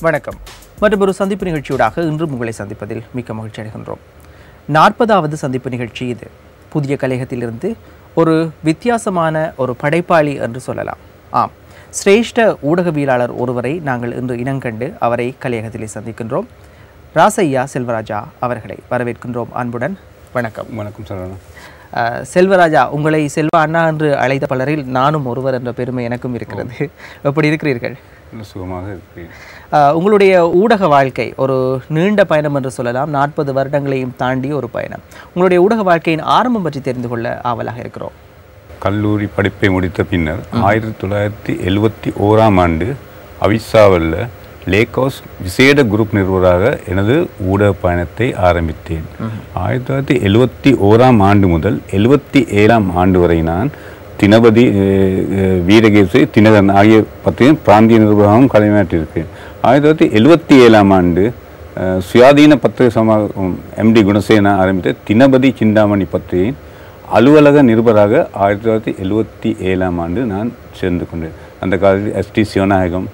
வணக்கம். மற்றும் ஒரு சந்திப்பு நிகழ்ச்சியூடாக இன்றும் உங்களை சந்திப்பதில் மிக்க மகிழ்ச்சி அடைகின்றோம். நாற்பதாவது சந்திப்பு நிகழ்ச்சி இது. புதிய கலையகத்திலிருந்து ஒரு வித்தியாசமான ஒரு படைப்பாளி என்று சொல்லலாம். ஆம். சிரேஷ்ட ஊடகவியலாளர் ஒருவரை நாங்கள் இன்று இனங்கண்டு அவரை கலையகத்திலே சந்திக்கின்றோம். ராசையா செல்வராஜா அவர்களை வரவேற்கின்றோம் அன்புடன். வணக்கம். வணக்கம் அஹ், செல்வராஜா உங்களை செல்வ அண்ணா என்று அழைத்த பலரில் நானும் ஒருவர் என்ற பெருமை எனக்கும் இருக்கிறது. எப்படி இருக்கிறீர்கள்? சுகமாக இருக்கிறேன். உங்களுடைய ஊடக வாழ்க்கை ஒரு நீண்ட பயணம் என்று சொல்லலாம். நாற்பது வருடங்களையும் தாண்டி ஒரு பயணம். உங்களுடைய ஊடக வாழ்க்கையின் ஆரம்பம் பற்றி தெரிந்து கொள்ள ஆவலாக இருக்கிறோம். கல்லூரி படிப்பை முடித்த பின்னர் ஆயிரத்தி தொள்ளாயிரத்தி எழுவத்தி ஓராம் ஆண்டு அவிசாவில் லேக் ஹவுஸ் விசேட குரூப் நிறுவராக எனது ஊடக பயணத்தை ஆரம்பித்தேன். ஆயிரத்தி தொள்ளாயிரத்தி எழுவத்தி ஓராம் ஆண்டு முதல் எழுவத்தி ஏழாம் ஆண்டு வரை நான் தினபதி வீரகேசரி தினகரன் ஆகிய பற்றியும் பிராந்திய நிர்வாகம் கடமையாற்றியிருக்கேன் ஆயிரத்தி தொள்ளாயிரத்தி எழுபத்தி ஏழாம் ஆண்டு சுயாதீன பத்திரிகை சமாகம் எம்டி குணசேனா ஆரம்பித்த தினபதி சிந்தாமணி பத்திரிகையின் அலுவலக நிருபராக ஆயிரத்தி தொள்ளாயிரத்தி எழுபத்தி ஏழாம் ஆண்டு நான் சேர்ந்து கொண்டேன். அந்த காலத்தில் எஸ்டி சிவநாயகம்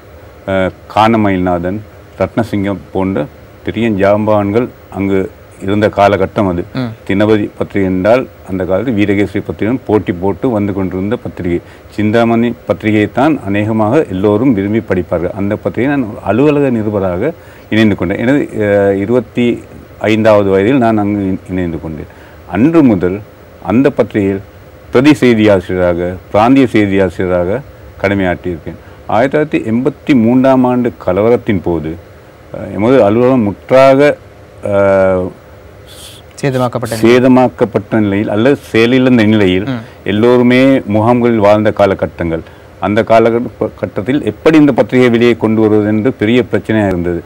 கானமயில்நாதன் ரத்னசிங்கம் போன்ற பெரிய ஜாம்பான்கள் அங்கு இருந்த காலகட்டம் அது. தினபதி பத்திரிகை என்றால் அந்த காலத்தில் வீரகேசரி பத்திரிகை போட்டி போட்டு வந்து கொண்டிருந்த பத்திரிகை. சிந்தாமணி பத்திரிகையை தான் அநேகமாக எல்லோரும் விரும்பி படிப்பார்கள். அந்த பத்திரிகை நான் அலுவலக நிருபராக இணைந்து கொண்டேன். எனது இருபத்தி ஐந்தாவது வயதில் நான் அங்கு இணைந்து கொண்டேன். அன்று முதல் அந்த பத்திரிகையில் பிரதி செய்தி ஆசிரியராக பிராந்திய செய்தி ஆசிரியராக கடமையாற்றியிருக்கேன். ஆயிரத்தி தொள்ளாயிரத்தி எண்பத்தி மூன்றாம் ஆண்டு கலவரத்தின் போது எமது அலுவலகம் முற்றாக சேதமாக்கப்பட்ட சேதமாக்கப்பட்ட நிலையில் அல்லது செயலிழந்த நிலையில் எல்லோருமே முகாம்களில் வாழ்ந்த காலகட்டங்கள். அந்த காலகட்டத்தில் எப்படி இந்த பத்திரிகை வெளியே கொண்டு வருவது என்று பெரிய பிரச்சனையாக இருந்தது.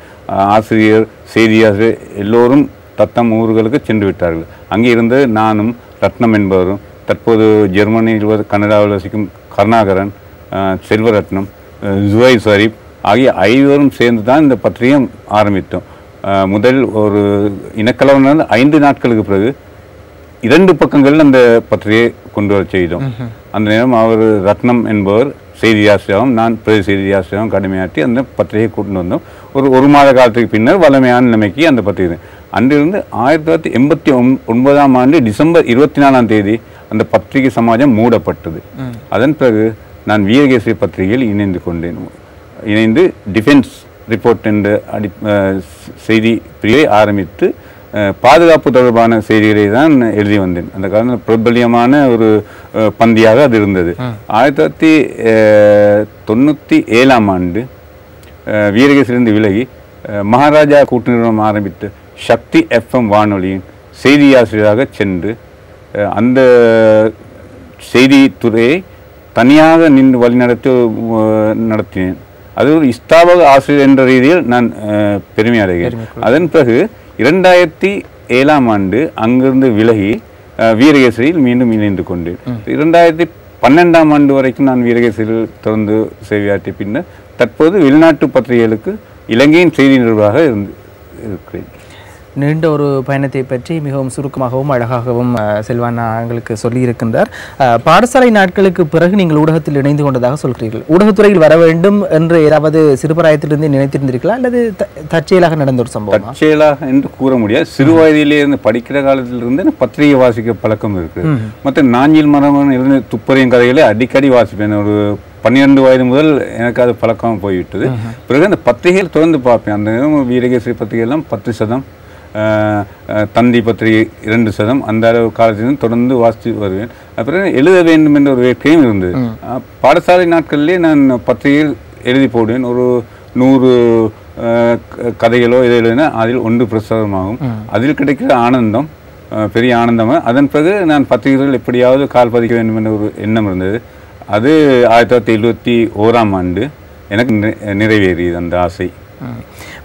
ஆசிரியர் செய்தியாசிரியர் எல்லோரும் தத்தம் ஊர்களுக்கு சென்று விட்டார்கள். அங்கே இருந்து நானும் ரத்னம் என்பவரும் தற்போது ஜெர்மனியில் கனடாவில் வசிக்கும் கருணாகரன் செல்வரத்னம் ஜுவை ஷரீப் ஆகிய ஐவரும் சேர்ந்து தான் இந்த பத்திரிகை ஆரம்பித்தோம். முதல் ஒரு இனக்கலவரம் நடந்து ஐந்து நாட்களுக்கு பிறகு இரண்டு பக்கங்களில் அந்த பத்திரிகையை கொண்டு வர செய்தோம். அந்த நேரம் அவர் ரத்னம் என்பவர் செய்தி ஆசிரியரும் நான் பிரதி செய்தி ஆசிரியரும் கடமையாற்றி அந்த பத்திரிகையை கொண்டு வந்தோம். ஒரு ஒரு மாத காலத்துக்கு பின்னர் வளமையான நிலைமைக்கு அந்த பத்திரிகை அன்றிலிருந்து ஆயிரத்தி தொள்ளாயிரத்தி எண்பத்தி ஒன்பதாம் ஆண்டு டிசம்பர் இருபத்தி நாலாம் தேதி அந்த பத்திரிகை சமாஜம் மூடப்பட்டது. அதன் பிறகு நான் வீரகேசரி பத்திரிகையில் இணைந்து கொண்டேன். இணைந்து டிஃபென்ஸ் ரிப்போர்ட் என்ற அடி செய்தி பிரிவை ஆரம்பித்து பாதுகாப்பு தொடர்பான செய்திகளை தான் எழுதி வந்தேன். அந்த காலத்தில் பிரபல்யமான ஒரு பந்தியாக அது இருந்தது. ஆயிரத்தி தொள்ளாயிரத்தி தொண்ணூற்றி ஏழாம் ஆண்டு வீரகேசிலிருந்து விலகி மகாராஜா கூட்டு நிறுவனம் ஆரம்பித்த சக்தி எஃப்எம் வானொலியின் செய்தி ஆசிரியராக சென்று அந்த செய்தித்துறையை தனியாக நின்று வழிநடத்தி நடத்தினேன். அது ஒரு இஸ்தாபக ஆசிரியர் என்ற ரீதியில் நான் பெருமை அடைகிறேன். அதன் பிறகு இரண்டாயிரத்தி ஏழாம் ஆண்டு அங்கிருந்து விலகி வீரகேசரியில் மீண்டும் இணைந்து கொண்டேன். இரண்டாயிரத்தி பன்னெண்டாம் ஆண்டு வரைக்கும் நான் வீரகேசரியில் தொடர்ந்து சேவையாற்றிய பின்னர் தற்போது வெளிநாட்டு பத்திரிகைகளுக்கு இலங்கையின் செய்தி நிர்வாக இருந்து இருக்கிறேன். நீண்ட ஒரு பயணத்தை பற்றி மிகவும் சுருக்கமாகவும் அழகாகவும் செல்வானா எங்களுக்கு சொல்லியிருக்கின்றார். பாடசாலை நாட்களுக்கு பிறகு நீங்கள் ஊடகத்தில் இணைந்து கொண்டதாக சொல்கிறீர்கள். ஊடகத்துறையில் வர வேண்டும் என்று ஏதாவது சிறுபிராயத்திலிருந்து நினைத்திருந்தீர்களா அல்லது தற்செயலாக நடந்த ஒரு சம்பவம்? தற்செயலாக என்று கூற முடியாது. சிறு வயதிலே இருந்து படிக்கிற காலத்திலிருந்து பத்திரிகை வாசிக்க பழக்கம் இருக்கு. மற்ற நாஞ்சில் மரமன் இருந்து துப்பறியும் கதைகளை அடிக்கடி வாசிப்பேன். ஒரு பன்னிரெண்டு வயது முதல் எனக்கு அது பழக்கம் போய்விட்டது. பிறகு அந்த பத்திரிகைகள் தொடர்ந்து பார்ப்பேன். அந்த வீரகேசரி பத்திரிகையெல்லாம் பத்து சதம் தந்தி பத்திரிகை இரண்டு சதம் அந்த அளவு காலத்திலும் தொடர்ந்து வாசித்து வருவேன். அப்புறம் எழுத வேண்டும் என்ற ஒரு வேட்கையும் இருந்தது. பாடசாலை நாட்களிலே நான் பத்திரிகையில் எழுதி போடுவேன். ஒரு நூறு கதைகளோ இதை எழுதினா அதில் ஒன்று பிரசுரமாகும். அதில் கிடைக்கிற ஆனந்தம் பெரிய ஆனந்தமாக அதன் பிறகு நான் பத்திரிகைகள் எப்படியாவது கால் பதிக்க வேண்டும் என்ற ஒரு எண்ணம் இருந்தது. அது ஆயிரத்தி தொள்ளாயிரத்தி எழுபத்தி ஓராம் ஆண்டு எனக்கு நிறை- நிறைவேறியது அந்த ஆசை.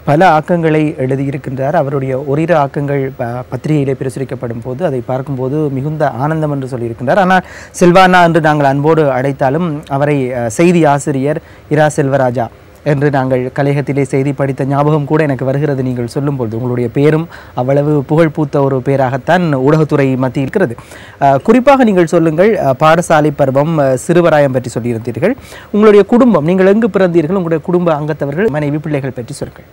பல ஆக்கங்களை எழுதியிருக்கின்றார். அவருடைய ஒரிரு ஆக்கங்கள் ப பத்திரிகையிலே பிரசுரிக்கப்படும் போது அதை பார்க்கும்போது மிகுந்த ஆனந்தம் என்று சொல்லியிருக்கின்றார். ஆனால் செல்வானா என்று நாங்கள் அன்போடு அழைத்தாலும் அவரை செய்தி ஆசிரியர் இரா செல்வராஜா என்று நாங்கள் கலையகத்திலே செய்தி படித்த ஞாபகம் கூட எனக்கு வருகிறது. நீங்கள் சொல்லும்போது உங்களுடைய பேரும் அவ்வளவு புகழ் பூத்த ஒரு பேராகத்தான் ஊடகத்துறை மத்தியில் இருக்கிறது. குறிப்பாக நீங்கள் சொல்லுங்கள் பாடசாலை பருவம் சிறுவராயம் பற்றி சொல்லியிருந்தீர்கள். உங்களுடைய குடும்பம் நீங்கள் எங்கு பிறந்தீர்கள்? உங்களுடைய குடும்ப அங்கத்தவர்கள் மனைவி பிள்ளைகள் பற்றி சொல்லுங்கள்.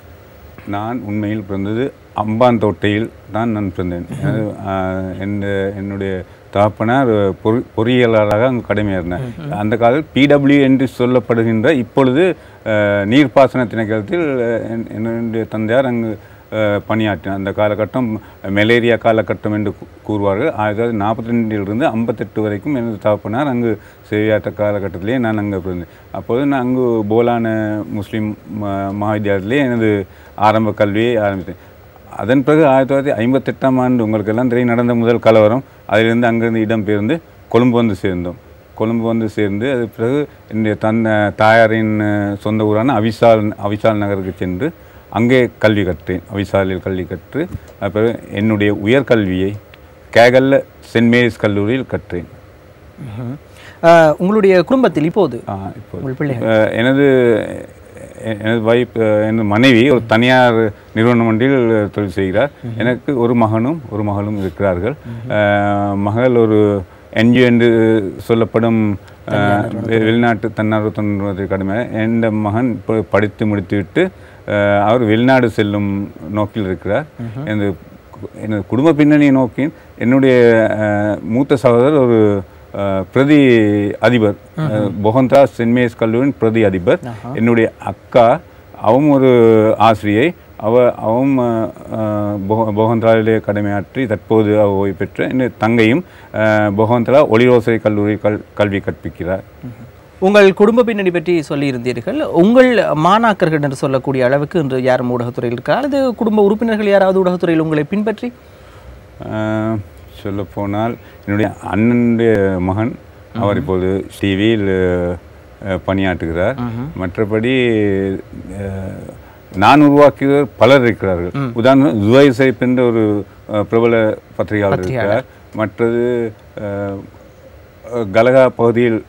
நான் உண்மையில் பிறந்தது அம்பாந்தோட்டையில் தான் நான் பிறந்தேன். எனது, என்னுடைய தாப்பனார் பொறி பொறியியலாளராக அங்கு கடமையாக அந்த காலத்தில் பிடபிள்யூ என்று சொல்லப்படுகின்ற இப்பொழுது நீர்ப்பாசன திணைக்களத்தில் என்- என்னுடைய தந்தையார் அங்கு பணியாற்றினார். அந்த காலகட்டம் மலேரியா காலகட்டம் என்று கூறுவார்கள். ஆயிரத்தி தொள்ளாயிரத்தி நாற்பத்தி ரெண்டிலிருந்து ஐம்பத்தெட்டு வரைக்கும் எனது தகப்பனார் அங்கு சேவையாற்ற காலகட்டத்திலே நான் அங்கே பிறந்தேன் அப்போது நான் அங்கு போலான முஸ்லீம் மகாவித்தியாலயத்திலே எனது ஆரம்ப கல்வியை ஆரம்பித்தேன். அதன் பிறகு ஆயிரத்தி தொள்ளாயிரத்தி ஐம்பத்தெட்டாம் ஆண்டு உங்களுக்கு எல்லாம் தெரியும் நடந்த முதல் கலவரம். அதிலிருந்து அங்கிருந்து இடம்பெயர்ந்து கொழும்பு வந்து சேர்ந்தோம். கொழும்பு வந்து சேர்ந்து அது பிறகு என்னுடைய தன் தாயாரின் சொந்த ஊரான அவிசால் அவிசால் நகருக்கு சென்று அங்கே கல்வி கற்றேன். அவிசாலில் கல்வி கற்று அப்புறம் என்னுடைய உயர்கல்வியை கேகல்ல சென்ட் மேரிஸ் கல்லூரியில் கற்றேன். உங்களுடைய குடும்பத்தில் இப்போது? எனது எனது வைஃப் எனது மனைவி ஒரு தனியார் நிறுவனம் ஒன்றில் தொழில் செய்கிறார். எனக்கு ஒரு மகனும் ஒரு மகளும் இருக்கிறார்கள். மகள் ஒரு என்ஜிஓ என்று சொல்லப்படும் வெளிநாட்டு தன்னார்வ தொண்டு கடமை. எந்த மகன் இப்போ படித்து முடித்துவிட்டு அவர் வெளிநாடு செல்லும் நோக்கில் இருக்கிறார். எனது எனது குடும்ப பின்னணியை நோக்கி என்னுடைய மூத்த சகோதரர் ஒரு பிரதி அதிபர். பொகந்தா சென்ட் மேரிஸ் கல்லூரியின் பிரதி அதிபர். என்னுடைய அக்கா அவன் ஒரு ஆசிரியை. அவ அவன் பொகந்தலாவிலே கடமையாற்றி தற்போது அவ ஓய்வு பெற்ற என்னுடைய தங்கையும் அஹ், பொகந்தலா ஒளிரோசை கல்லூரி கல் கல்வி கற்பிக்கிறார். உங்கள் குடும்ப பின்னணி பற்றி சொல்லியிருந்தீர்கள். உங்கள் மாணாக்கர்கள் என்று சொல்லக்கூடிய அளவுக்கு இன்று யாரும் ஊடகத்துறையில் இருக்கா? அல்லது குடும்ப உறுப்பினர்கள் யாராவது ஊடகத்துறையில் உங்களை பின்பற்றி? சொல்லப்போனால் என்னுடைய அண்ணனுடைய மகன் அவர் இப்போது டிவியில் பணியாற்றுகிறார். மற்றபடி நான் உருவாக்கிய பலர் இருக்கிறார்கள். உதாரணம் ஜுவை சைப் என்ற ஒரு பிரபல பத்திரிகையாளர் இருக்கிறார். மற்றது கலகா பகுதியில்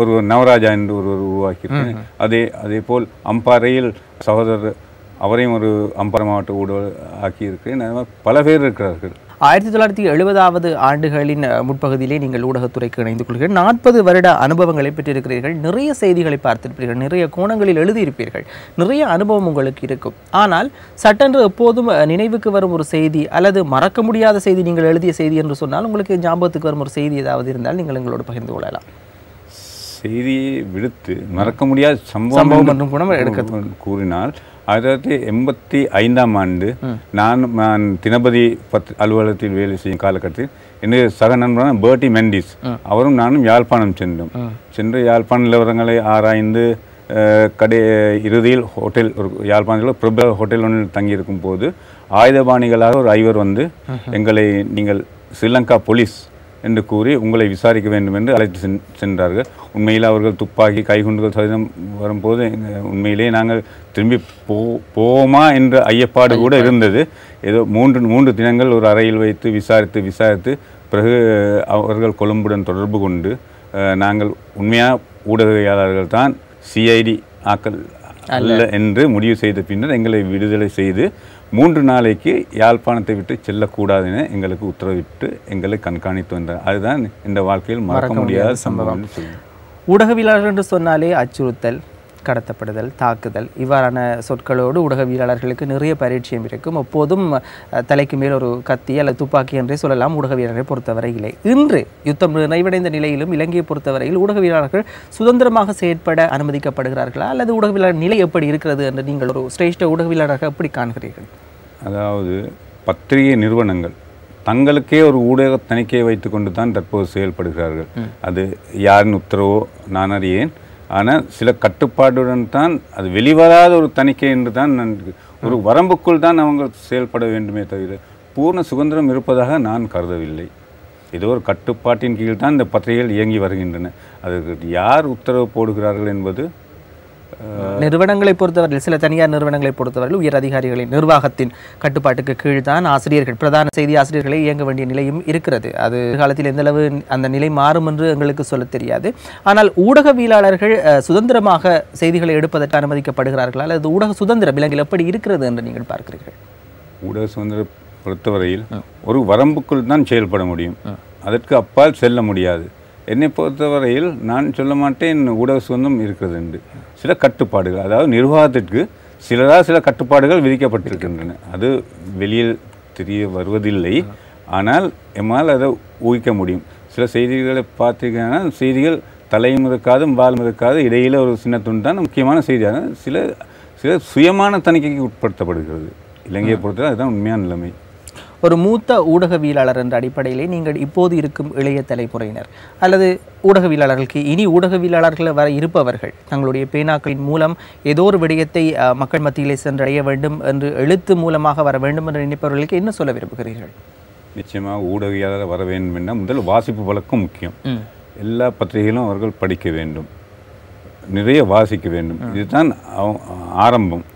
ஒரு நவராஜா என்று ஒருவர் உருவாக்கியிருக்கேன் அதே அதே போல் அம்பாறையில் சகோதரர் அவரையும் ஒரு அம்பாறை மாவட்ட ஊடக ஆக்கியிருக்கிறேன். பல பேர் இருக்கிறார்கள். ஆயிரத்தி தொள்ளாயிரத்தி எழுபதாவது ஆண்டுகளின் முற்பகுதியிலே நீங்கள் ஊடகத்துறைக்கு இணைந்து கொள்கிறீர்கள் நாற்பது வருட அனுபவங்களை பெற்றிருக்கிறீர்கள். நிறைய செய்திகளை பார்த்திருப்பீர்கள். நிறைய கோணங்களில் எழுதியிருப்பீர்கள். நிறைய அனுபவம் உங்களுக்கு இருக்கும். ஆனால் சட்டென்று எப்போதும் நினைவுக்கு வரும் ஒரு செய்தி அல்லது மறக்க முடியாத செய்தி நீங்கள் எழுதிய செய்தி என்று சொன்னால் உங்களுக்கு ஞாபகத்துக்கு வரும் ஒரு செய்தி ஏதாவது இருந்தால் நீங்கள் எங்களோடு பகிர்ந்து கொள்ளலாம். செய்தியை விடுத்து மறக்க முடியாத சம்பவம் சம்பவம் என்றும் கூட எடுக்க கூறினால் ஆயிரத்தி தொள்ளாயிரத்தி எண்பத்தி ஐந்தாம் ஆண்டு நான் நான் தினபதி பத் அலுவலகத்தில் வேலை செய்யும் காலகட்டத்தில் என்னுடைய சக நண்பரான பேர்ட்டி மெண்டிஸ் அவரும் நானும் யாழ்ப்பாணம் சென்றோம். சென்று யாழ்ப்பாண நிலவரங்களை ஆராய்ந்து கடை இறுதியில் ஹோட்டல் ஒரு யாழ்ப்பாணத்தில் பிரபல ஹோட்டல் ஒன்றில் தங்கியிருக்கும் போது ஆயுதபாணிகளாக ஒரு ஐவர் வந்து எங்களை நீங்கள் ஸ்ரீலங்கா போலீஸ் என்று கூறி உங்களை விசாரிக்க வேண்டும் என்று அழைத்து சென் சென்றார்கள். உண்மையில் அவர்கள் துப்பாக்கி கைகுண்டுகள் சகிதம் வரும்போது உண்மையிலேயே நாங்கள் திரும்பி போ போவோமா என்ற ஐயப்பாடு கூட இருந்தது. ஏதோ மூன்று மூன்று தினங்கள் ஒரு அறையில் வைத்து விசாரித்து விசாரித்து பிறகு அவர்கள் கொழும்புடன் தொடர்பு கொண்டு நாங்கள் உண்மையாக ஊடகவியலாளர்கள் தான் சிஐடி ஆக்கள் அல்ல. என்று முடிவு செய்த பின்னர் எங்களை விடுதலை செய்து மூன்று நாளைக்கு யாழ்ப்பாணத்தை விட்டு செல்லக்கூடாது என எங்களுக்கு உத்தரவிட்டு எங்களை கண்காணித்து வந்தார். அதுதான் இந்த வாழ்க்கையில் மறக்க முடியாத சம்பவம். ஊடகவியலாளர் என்று சொன்னாலே அச்சுறுத்தல். கடத்தப்படுதல் தாக்குதல். இவ்வாறான சொற்களோடு ஊடகவியலாளர்களுக்கு நிறைய பரிச்சயம் இருக்கும். எப்போதும் தலைக்கு மேல் ஒரு கத்தி அல்லது துப்பாக்கி என்றே சொல்லலாம். ஊடகவியலரை பொறுத்தவரையிலே இன்று யுத்தம் நிறைவடைந்த நிலையிலும் இலங்கையை பொறுத்தவரையில் ஊடகவியலாளர்கள் சுதந்திரமாக செயற்பட அனுமதிக்கப்படுகிறார்களா? அல்லது ஊடகவியலாளர் நிலை எப்படி இருக்கிறது என்று நீங்கள் ஒரு சிரேஷ்ட ஊடகவியலாளராக எப்படி காண்கிறீர்கள்? அதாவது பத்திரிகை நிறுவனங்கள் தங்களுக்கே ஒரு ஊடக தணிக்கையை வைத்துக்கொண்டு தான் தற்போது செயல்படுகிறார்கள். அது யாரின் உத்தரவோ நான் அறியேன். ஆனால் சில கட்டுப்பாடுடன் தான் அது வெளிவராத ஒரு தணிக்கை என்று தான் நான் ஒரு வரம்புக்குள் தான் அவங்க செயல்பட வேண்டுமே தவிர பூர்ண சுதந்திரம் இருப்பதாக நான் கருதவில்லை. ஏதோ ஒரு கட்டுப்பாட்டின் கீழ் தான் இந்த பத்திரிகைகள் இயங்கி வருகின்றன. அதுக்கு யார் உத்தரவு போடுகிறார்கள் என்பது நிறுவனங்களை பொறுத்தவரையில் சில தனியார் நிறுவனங்களை பொறுத்தவரையில் உயர் அதிகாரிகளின் நிர்வாகத்தின் கட்டுப்பாட்டுக்கு கீழ் தான் ஆசிரியர்கள் பிரதான செய்தி ஆசிரியர்களை இயங்க வேண்டிய நிலையும் இருக்கிறது. அது காலத்தில் எந்த அளவு அந்த நிலை மாறும் என்று எங்களுக்கு சொல்ல தெரியாது. ஆனால் ஊடகவியலாளர்கள் சுதந்திரமாக செய்திகளை எடுப்பதற்கு அனுமதிக்கப்படுகிறார்களா? அல்லது ஊடக சுதந்திரம் இலங்கையில் எப்படி இருக்கிறது என்று நீங்கள் பார்க்கிறீர்கள்? ஊடக சுதந்திரம் பொறுத்தவரையில் ஒரு வரம்புக்குள் தான் செயல்பட முடியும். அதற்கு அப்பால் செல்ல முடியாது. என்னை பொறுத்தவரையில் நான் சொல்ல மாட்டேன் ஊடக சுதந்திரம் இருக்கிறது என்று. சில கட்டுப்பாடுகள் அதாவது நிர்வாகத்திற்கு சிலரா சில கட்டுப்பாடுகள் விதிக்கப்பட்டிருக்கின்றன. அது வெளியில் தெரிய வருவதில்லை. ஆனால் எம்மால் அதை ஊகிக்க முடியும். சில செய்திகளை பார்த்தீங்கன்னா செய்திகள் தலையும் இருக்காது வாலும் இருக்காது இடையில ஒரு சின்ன துண்டு தான் முக்கியமான செய்தியாக சில சில சுயமான தணிக்கைக்கு உட்படுத்தப்படுகிறது. இலங்கையை பொறுத்தவரை அதுதான் உண்மையான நிலைமை. ஒரு மூத்த ஊடகவியலாளர் என்ற அடிப்படையிலே நீங்கள் இப்போது இருக்கும் இளைய தலைமுறையினர் அல்லது ஊடகவியலாளர்களுக்கு இனி ஊடகவியலாளர்கள் வர இருப்பவர்கள் தங்களுடைய பேனாக்களின் மூலம் ஏதோ ஒரு விடயத்தை மக்கள் மத்தியிலே சென்றடைய வேண்டும் என்று எழுத்து மூலமாக வர வேண்டும் என்று நினைப்பவர்களுக்கு என்ன சொல்ல விரும்புகிறீர்கள்? நிச்சயமாக ஊடகவியலாளர் வர வேண்டும் என்றால் முதல் வாசிப்பு பழக்கம் முக்கியம். எல்லா பத்திரிகைகளும் அவர்கள் படிக்க வேண்டும். நிறைய வாசிக்க வேண்டும். இதுதான் ஆரம்பம்.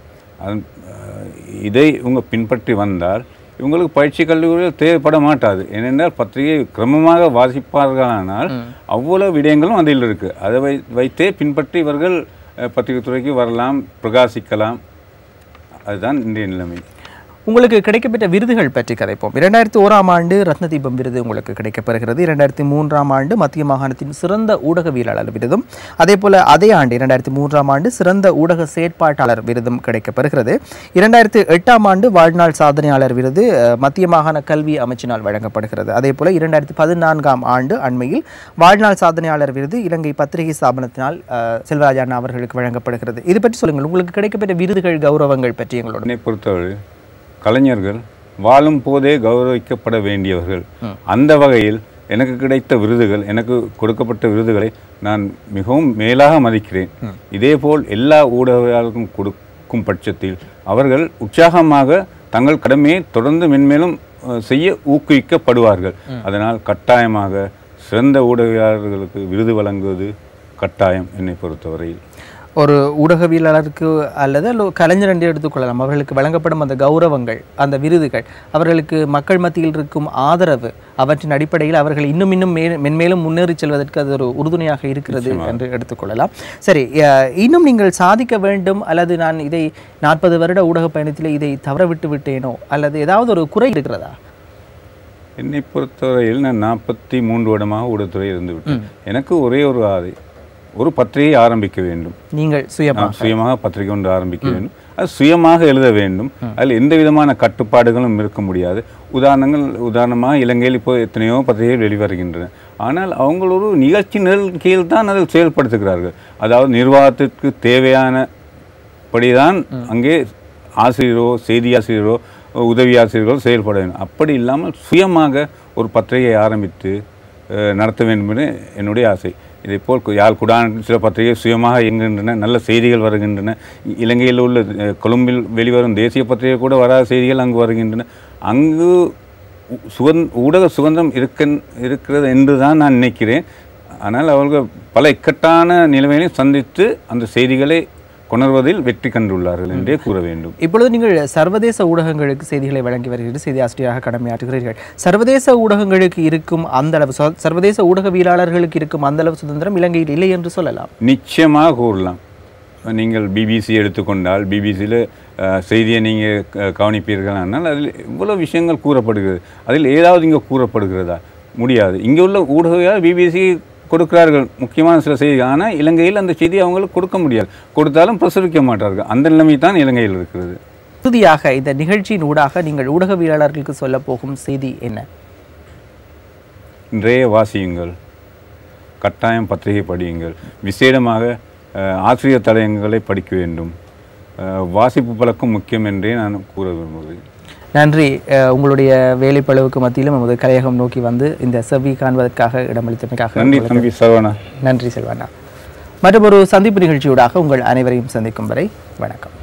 இதை இவங்க பின்பற்றி வந்தால் இவங்களுக்கு பயிற்சி கல்லூரிகள் தேவைப்பட மாட்டாது ஏனென்றால் பத்திரிகை கிரமமாக வாசிப்பார்களானால் அவ்வளவு விடயங்களும் அதில் இருக்குது அதை வை வைத்தே பின்பற்றி இவர்கள் பத்திரிகை துறைக்கு வரலாம் பிரகாசிக்கலாம். அதுதான் இன்றைய நிலைமை. உங்களுக்கு கிடைக்கப்பெற்ற விருதுகள் பற்றி கதைப்போம். இரண்டாயிரத்தி ஓராம் ஆண்டு ரத்னதீபம் விருது உங்களுக்கு கிடைக்கப்பெறுகிறது. இரண்டாயிரத்தி மூன்றாம் ஆண்டு மத்திய மாகாணத்தின் சிறந்த ஊடகவியலாளர் விருதும் அதே போல அதே ஆண்டு இரண்டாயிரத்தி மூன்றாம் ஆண்டு சிறந்த ஊடக செயற்பாட்டாளர் விருதும் கிடைக்கப்பெறுகிறது. இரண்டாயிரத்தி எட்டாம் ஆண்டு வாழ்நாள் சாதனையாளர் விருது மத்திய மாகாண கல்வி அமைச்சினால் வழங்கப்படுகிறது. அதே போல இரண்டாயிரத்தி பதினான்காம் ஆண்டு அண்மையில் வாழ்நாள் சாதனையாளர் விருது இலங்கை பத்திரிகை ஸ்தாபனத்தினால் அஹ், செல்வராஜ் அண்ணா அவர்களுக்கு வழங்கப்படுகிறது. இது பற்றி சொல்லுங்கள். உங்களுக்கு கிடைக்கப்பெற்ற விருதுகள் கௌரவங்கள் பற்றி எங்களோட பொறுத்தவரை கலைஞர்கள் வாழும் போதே கௌரவிக்கப்பட வேண்டியவர்கள். அந்த வகையில் எனக்கு கிடைத்த விருதுகள் எனக்கு கொடுக்கப்பட்ட விருதுகளை நான் மிகவும் மேலாக மதிக்கிறேன். இதேபோல் எல்லா ஊடகவியலாளருக்கும் கொடுக்கும் பட்சத்தில் அவர்கள் உற்சாகமாக தங்கள் கடமையை தொடர்ந்து மென்மேலும் செய்ய ஊக்குவிக்கப்படுவார்கள். அதனால் கட்டாயமாக சிறந்த ஊடகவியலாளர்களுக்கு விருது வழங்குவது கட்டாயம் என்னை பொறுத்தவரையில். ஒரு ஊடகவியலாளருக்கு அல்லது அல்ல கலைஞர் என்று எடுத்துக்கொள்ளலாம். அவர்களுக்கு வழங்கப்படும் அந்த கௌரவங்கள் அந்த விருதுகள் அவர்களுக்கு மக்கள் மத்தியில் இருக்கும் ஆதரவு அவற்றின் அடிப்படையில் அவர்கள் இன்னும் இன்னும் மே மென்மேலும் முன்னேறி செல்வதற்கு அது ஒரு உறுதுணையாக இருக்கிறது என்று எடுத்துக்கொள்ளலாம். சரி இன்னும் நீங்கள் சாதிக்க வேண்டும் அல்லது நான் இதை நாற்பது வருட ஊடக பயணத்தில் இதை தவற விட்டு விட்டேனோ? அல்லது ஏதாவது ஒரு குறை இருக்கிறதா? என்னை பொறுத்தவரையில் நான் நாற்பத்தி மூன்று வருடமாக ஊடகத்துறை இருந்து விட்டேன். எனக்கு ஒரே ஒரு ஆதை ஒரு பத்திரிகை ஆரம்பிக்க வேண்டும். நீங்கள் சுயமா நான் சுயமாக பத்திரிகை ஒன்று ஆரம்பிக்க வேண்டும். அது சுயமாக எழுத வேண்டும். அதில் எந்த விதமான கட்டுப்பாடுகளும் இருக்க முடியாது. உதாரணங்கள் உதாரணமாக இலங்கையில் இப்போ எத்தனையோ பத்திரிகைகள் வெளிவருகின்றன. ஆனால் அவங்க ஒரு நிகழ்ச்சி நிரல் கீழ் தான் அதில் செயல்படுத்துகிறார்கள். அதாவது நிர்வாகத்திற்கு தேவையான படிதான் அங்கே ஆசிரியரோ செய்தி ஆசிரியரோ உதவி ஆசிரியர்களோ செயல்பட வேண்டும். அப்படி இல்லாமல் சுயமாக ஒரு பத்திரிகையை ஆரம்பித்து நடத்த வேண்டும் என்று என்னுடைய ஆசை. இதேபோல் யாழ் குடான் சில பத்திரிகை சுயமாக இயங்குகின்றன நல்ல செய்திகள் வருகின்றன. இலங்கையில் உள்ள கொழும்பில் வெளிவரும் தேசிய பத்திரிகை கூட வராத செய்திகள் அங்கு வருகின்றன. அங்கு உ- சுகந் ஊடக சுதந்திரம் இருக்க இருக்கிறது என்று தான் நான் நினைக்கிறேன். ஆனால் அவர்கள் பல இக்கட்டான நிலைமைகளையும் சந்தித்து அந்த செய்திகளை கொணர்வதில் வெற்றி கண்டுள்ளார்கள் என்றே கூற வேண்டும். இப்பொழுது நீங்கள் சர்வதேச ஊடகங்களுக்கு செய்திகளை வழங்கி வருகிறீர்கள் செய்தி ஆசிரியராக கடமையாற்றுகிறீர்கள். சர்வதேச ஊடகங்களுக்கு இருக்கும் அந்த அளவு சர்வதேச ஊடகவியலாளர்களுக்கு இருக்கும் அந்த அளவு சுதந்திரம் இலங்கையில் இல்லை என்று சொல்லலாம். நிச்சயமாக கூறலாம். நீங்கள் பிபிசி எடுத்துக்கொண்டால் பிபிசியில் செய்தியை நீங்கள் கவனிப்பீர்கள் ஆனால் அதில் இவ்வளோ விஷயங்கள் கூறப்படுகிறது. அதில் ஏதாவது இங்கே கூறப்படுகிறதா? முடியாது. இங்கே உள்ள ஊடகவியலாளர் பிபிசி கொடுக்கிறார்கள் முக்கியமான சில செய்திகள் ஆனால் இலங்கையில் அந்த செய்தியை அவங்களுக்கு கொடுக்க முடியாது. கொடுத்தாலும் பிரசுரிக்க மாட்டார்கள். அந்த நிலைமை தான் இலங்கையில் இருக்கிறது. இறுதியாக இந்த நிகழ்ச்சியின் ஊடாக நீங்கள் ஊடகவியலாளர்களுக்கு சொல்ல போகும் செய்தி என்ன? இன்றைய வாசியுங்கள். கட்டாயம் பத்திரிகை படியுங்கள். விசேடமாக ஆசிரியர் தலையங்களை படிக்க வேண்டும். வாசிப்பு பழக்கம் முக்கியம் என்றே நான் கூற விரும்புகிறேன். நன்றி. உங்களுடைய வேலைப்பளவுக்கு மத்தியிலும் நமது கலையகம் நோக்கி வந்து இந்த செவ்வி காண்பதற்காக இடமளித்தமைக்காக நன்றி தம்பி சரவணா. நன்றி ஒரு சந்திப்பு நிகழ்ச்சியூடாக உங்கள் அனைவரையும் சந்திக்கும் வரை வணக்கம்.